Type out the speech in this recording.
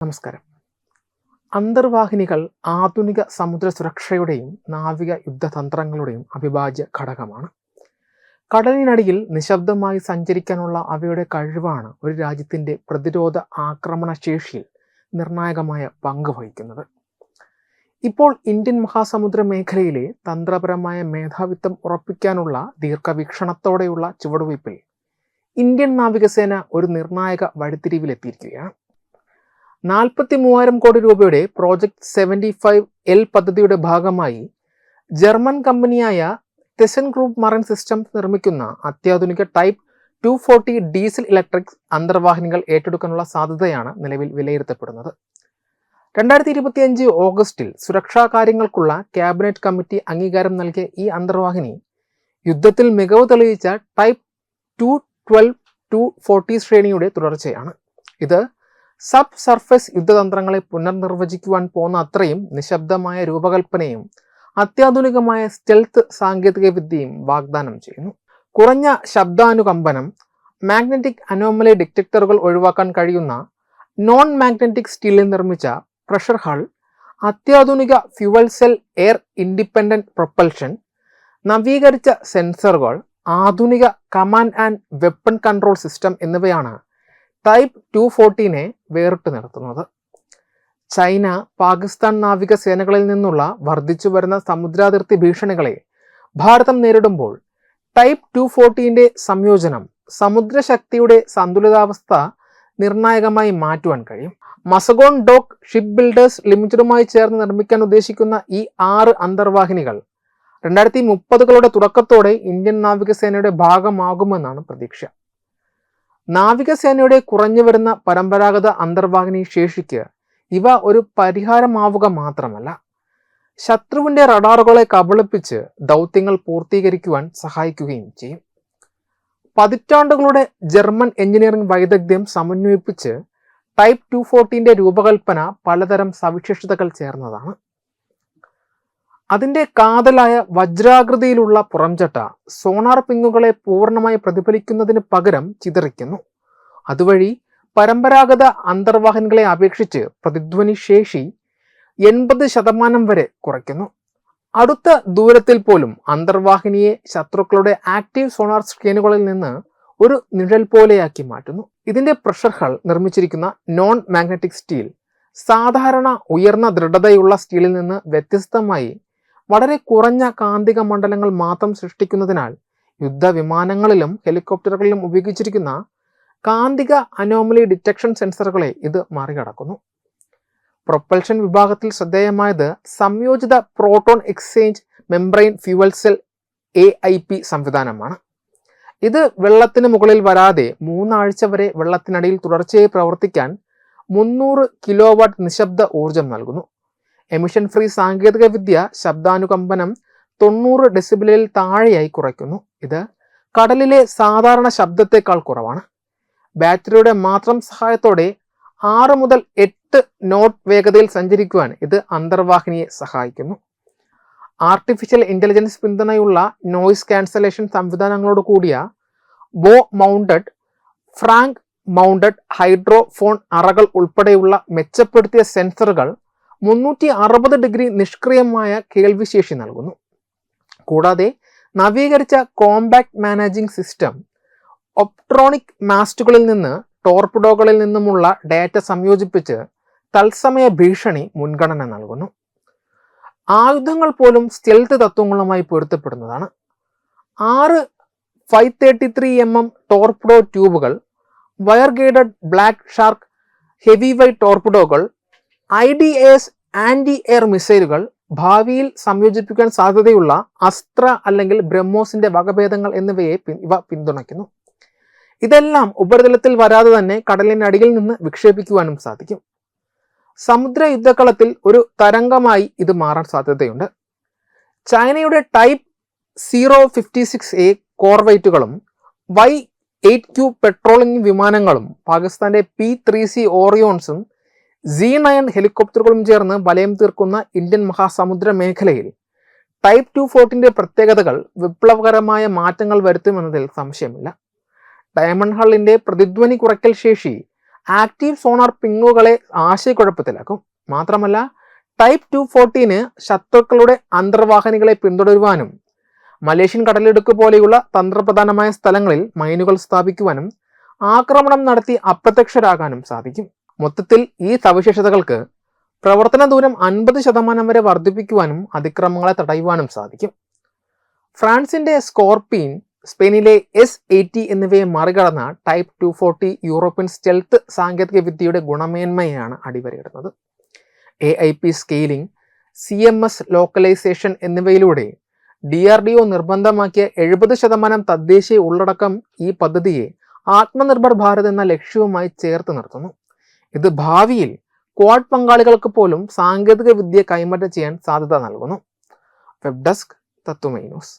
നമസ്കാരം. അന്തർവാഹിനികൾ ആധുനിക സമുദ്ര സുരക്ഷയുടെയും നാവിക യുദ്ധതന്ത്രങ്ങളുടെയും അവിഭാജ്യ ഘടകമാണ്. കടലിനടിയിൽ നിശബ്ദമായി സഞ്ചരിക്കാനുള്ള അവയുടെ കഴിവാണ് ഒരു രാജ്യത്തിന്റെ പ്രതിരോധ ആക്രമണ ശേഷിയിൽ നിർണായകമായ പങ്ക് വഹിക്കുന്നത്. ഇപ്പോൾ ഇന്ത്യൻ മഹാസമുദ്ര മേഖലയിലെ തന്ത്രപരമായ മേധാവിത്വം ഉറപ്പിക്കാനുള്ള ദീർഘവീക്ഷണത്തോടെയുള്ള ചുവടുവയ്പിൽ ഇന്ത്യൻ നാവികസേന ഒരു നിർണായക വഴിത്തിരിവിലെത്തിയിരിക്കുകയാണ്. നാൽപ്പത്തി മൂവായിരം കോടി രൂപയുടെ പ്രോജക്റ്റ് സെവന്റി ഫൈവ് എൽ പദ്ധതിയുടെ ഭാഗമായി ജർമ്മൻ കമ്പനിയായ തെസൻ ഗ്രൂപ്പ് മറൈൻ സിസ്റ്റംസ് നിർമ്മിക്കുന്ന അത്യാധുനിക type two forty diesel electric അന്തർവാഹിനികൾ ഏറ്റെടുക്കാനുള്ള സാധ്യതയാണ് നിലവിൽ വിലയിരുത്തപ്പെടുന്നത്. രണ്ടായിരത്തി ഇരുപത്തിയഞ്ച് ഓഗസ്റ്റിൽ സുരക്ഷാ കാര്യങ്ങൾക്കുള്ള ക്യാബിനറ്റ് കമ്മിറ്റി അംഗീകാരം നൽകിയ ഈ അന്തർവാഹിനി യുദ്ധത്തിൽ മികവ് തെളിയിച്ച type two twelve two forty ശ്രേണിയുടെ തുടർച്ചയാണ്. ഇത് സബ് സർഫസ് യുദ്ധതന്ത്രങ്ങളെ പുനർനിർവചിക്കുവാൻ പോകുന്ന അത്രയും നിശബ്ദമായ രൂപകൽപ്പനയും അത്യാധുനികമായ സ്റ്റെൽത്ത് സാങ്കേതിക വിദ്യയും വാഗ്ദാനം ചെയ്യുന്നു. കുറഞ്ഞ ശബ്ദാനുകമ്പനം മാഗ്നറ്റിക് അനോമലി ഡിറ്റക്ടറുകൾ ഒഴിവാക്കാൻ കഴിയുന്ന നോൺ മാഗ്നറ്റിക് സ്റ്റീലിൽ നിർമ്മിച്ച പ്രഷർ ഹൾ അത്യാധുനിക fuel cell air independent propulsion നവീകരിച്ച സെൻസറുകൾ ആധുനിക command and weapon control system എന്നിവയാണ് ടൈപ്പ് ടു ഫോർട്ടീനെ വേറിട്ട് നിർത്തുന്നത് ചൈന പാകിസ്ഥാൻ നാവിക സേനകളിൽ നിന്നുള്ള വർദ്ധിച്ചു വരുന്ന സമുദ്രാതിർത്തി ഭീഷണികളെ ഭാരതം നേരിടുമ്പോൾ ടൈപ്പ് ടു ഫോർട്ടീന്റെ സംയോജനം സമുദ്രശക്തിയുടെ സന്തുലിതാവസ്ഥ നിർണായകമായി മാറ്റുവാൻ കഴിയും. മസഗോൺ ഡോക്ക് ഷിപ്പ് ബിൽഡേഴ്സ് ലിമിറ്റഡുമായി ചേർന്ന് നിർമ്മിക്കാൻ ഉദ്ദേശിക്കുന്ന ഈ ആറ് അന്തർവാഹിനികൾ രണ്ടായിരത്തി മുപ്പതുകളുടെ തുടക്കത്തോടെ ഇന്ത്യൻ നാവികസേനയുടെ ഭാഗമാകുമെന്നാണ് പ്രതീക്ഷ. നാവികസേനയുടെ കുറഞ്ഞു വരുന്ന പരമ്പരാഗത അന്തർവാഹിനി ശേഷിക്ക് ഇവ ഒരു പരിഹാരമാവുക മാത്രമല്ല. ശത്രുവിന്റെ റഡാറുകളെ കബളിപ്പിച്ച് ദൗത്യങ്ങൾ പൂർത്തീകരിക്കുവാൻ സഹായിക്കുകയും ചെയ്യും. പതിറ്റാണ്ടുകളുടെ ജർമ്മൻ എഞ്ചിനീയറിംഗ് വൈദഗ്ധ്യം സമന്വയിപ്പിച്ച് ടൈപ്പ് ടു ഫോർട്ടീന്റെ രൂപകൽപ്പന പലതരം സവിശേഷതകൾ ചേർന്നതാണ്. അതിന്റെ കാതലായ വജ്രാകൃതിയിലുള്ള പുറംചട്ട സോണാർ പിങ്ങുകളെ പൂർണമായി പ്രതിഫലിക്കുന്നതിന് പകരം ചിതറിക്കുന്നു. അതുവഴി പരമ്പരാഗത അന്തർവാഹനങ്ങളെ അപേക്ഷിച്ച് പ്രതിധ്വനി ശേഷി എൺപത് ശതമാനം വരെ കുറയ്ക്കുന്നു. അടുത്ത ദൂരത്തിൽ പോലും അന്തർവാഹിനിയെ ശത്രുക്കളുടെ ആക്റ്റീവ് സോണാർ സ്ക്രീനുകളിൽ നിന്ന് ഒരു നിഴൽ പോലെയാക്കി മാറ്റുന്നു. ഇതിന്റെ പ്രഷർ ഹൾ നിർമ്മിച്ചിരിക്കുന്ന നോൺ മാഗ്നറ്റിക് സ്റ്റീൽ സാധാരണ ഉയർന്ന ദൃഢതയുള്ള സ്റ്റീലിൽ നിന്ന് വ്യത്യസ്തമായി വളരെ കുറഞ്ഞ കാന്തിക മണ്ഡലങ്ങൾ മാത്രം സൃഷ്ടിക്കുന്നതിനാൽ യുദ്ധവിമാനങ്ങളിലും ഹെലികോപ്റ്ററുകളിലും ഉപയോഗിച്ചിരിക്കുന്ന കാന്തിക അനോമലി ഡിറ്റക്ഷൻ സെൻസറുകളെ ഇത് മറികടക്കുന്നു. പ്രൊപ്പൽഷൻ വിഭാഗത്തിൽ ശ്രദ്ധേയമായത് സംയോജിത proton exchange membrane fuel cell A I P സംവിധാനമാണ്. ഇത് വെള്ളത്തിന് മുകളിൽ വരാതെ മൂന്നാഴ്ച വരെ വെള്ളത്തിനടിയിൽ തുടർച്ചയായി പ്രവർത്തിക്കാൻ മുന്നൂറ് കിലോവാട്ട് നിശബ്ദ ഊർജം നൽകുന്നു. എമിഷൻ ഫ്രീ സാങ്കേതിക വിദ്യ ശബ്ദാനുകമ്പനം തൊണ്ണൂറ് ഡെസിബിലിൽ താഴെയായി കുറയ്ക്കുന്നു. ഇത് കടലിലെ സാധാരണ ശബ്ദത്തേക്കാൾ കുറവാണ്. ബാറ്ററിയുടെ മാത്രം സഹായത്തോടെ ആറ് മുതൽ എട്ട് നോട്ട് വേഗതയിൽ സഞ്ചരിക്കുവാൻ ഇത് അന്തർവാഹിനിയെ സഹായിക്കുന്നു. ആർട്ടിഫിഷ്യൽ ഇന്റലിജൻസ് പിന്തുണയുള്ള നോയിസ് ക്യാൻസലേഷൻ സംവിധാനങ്ങളോട് കൂടിയ bow mounted flank mounted hydrophone അറകൾ ഉൾപ്പെടെയുള്ള മെച്ചപ്പെടുത്തിയ സെൻസറുകൾ മുന്നൂറ്റി അറുപത് ഡിഗ്രി നിഷ്ക്രിയമായ കേൾവിശേഷി നൽകുന്നു. കൂടാതെ നവീകരിച്ച കോമ്പാക്ട് മാനേജിംഗ് സിസ്റ്റം ഒപ്ട്രോണിക് മാസ്റ്റുകളിൽ നിന്ന് ടോർപിഡോകളിൽ നിന്നുമുള്ള ഡാറ്റ സംയോജിപ്പിച്ച് തത്സമയ ഭീഷണി മുൻഗണന നൽകുന്നു. ആയുധങ്ങൾ പോലും സ്റ്റെൽത്ത് തത്വങ്ങളുമായി പൊരുത്തപ്പെടുന്നതാണ്. ആറ് five thirty three M M torpedo ട്യൂബുകൾ wire guided black shark heavyweight ടോർപിഡോകൾ I D S anti air മിസൈലുകൾ ഭാവിയിൽ സംയോജിപ്പിക്കാൻ സാധ്യതയുള്ള അസ്ത്ര അല്ലെങ്കിൽ ബ്രഹ്മോസിന്റെ വകഭേദങ്ങൾ എന്നിവയെ ഇവ പിന്തുണയ്ക്കുന്നു. ഇതെല്ലാം ഉപരിതലത്തിൽ വരാതെ തന്നെ കടലിനടിയിൽ നിന്ന് വിക്ഷേപിക്കുവാനും സാധിക്കും. സമുദ്ര യുദ്ധക്കളത്തിൽ ഒരു തരംഗമായി ഇത് മാറാൻ സാധ്യതയുണ്ട്. ചൈനയുടെ type zero fifty six A കോർവൈറ്റുകളും Y eight Q patrolling വിമാനങ്ങളും പാകിസ്ഥാന്റെ പി ത്രീ സി ഓറിയോൺസും സി നയൻ ഹെലികോപ്റ്ററുകളും ചേർന്ന് വലയം തീർക്കുന്ന ഇന്ത്യൻ മഹാസമുദ്ര മേഖലയിൽ ടൈപ്പ് ടു ഫോർട്ടിന്റെ പ്രത്യേകതകൾ വിപ്ലവകരമായ മാറ്റങ്ങൾ വരുത്തുമെന്നതിൽ സംശയമില്ല. ഡയമണ്ട് ഹള്ളിന്റെ പ്രതിധ്വനി കുറയ്ക്കൽ ശേഷി ആക്റ്റീവ് സോണാർ പിങ്ങുകളെ ആശയക്കുഴപ്പത്തിലാക്കും. മാത്രമല്ല ടൈപ്പ് ടു ഫോർട്ടീന് ശത്രുക്കളുടെ അന്തർവാഹിനികളെ പിന്തുടരുവാനും മലേഷ്യൻ കടലിടുക്ക് പോലെയുള്ള തന്ത്രപ്രധാനമായ സ്ഥലങ്ങളിൽ മൈനുകൾ സ്ഥാപിക്കുവാനും ആക്രമണം നടത്തി അപ്രത്യക്ഷരാകാനും സാധിക്കും. മൊത്തത്തിൽ ഈ സവിശേഷതകൾക്ക് പ്രവർത്തന ദൂരം അൻപത് ശതമാനം വരെ വർദ്ധിപ്പിക്കുവാനും അതിക്രമങ്ങളെ തടയുവാനും സാധിക്കും. ഫ്രാൻസിന്റെ സ്കോർപീൻ സ്പെയിനിലെ എസ് എയ്റ്റി എന്നിവയെ മറികടന്ന type two forty European stealth സാങ്കേതിക വിദ്യയുടെ ഗുണമേന്മയാണ് അടിവരയിടുന്നത്. A I P scaling C M S localisation എന്നിവയിലൂടെ ഡി ആർ ഡി ഒ നിർബന്ധമാക്കിയ എഴുപത് ശതമാനം തദ്ദേശീയ ഉള്ളടക്കം ഈ പദ്ധതിയെ ആത്മനിർഭർ ഭാരത് എന്ന ലക്ഷ്യവുമായി ചേർത്ത് നിർത്തുന്നു. ഇത് ഭാവിയിൽ ക്വാഡ് പങ്കാളികൾക്ക് പോലും സാങ്കേതിക വിദ്യ കൈമാറ്റം ചെയ്യാൻ സാധ്യത നൽകുന്നു. വെബ് ഡെസ്ക് തത്വമൈ ന്യൂസ്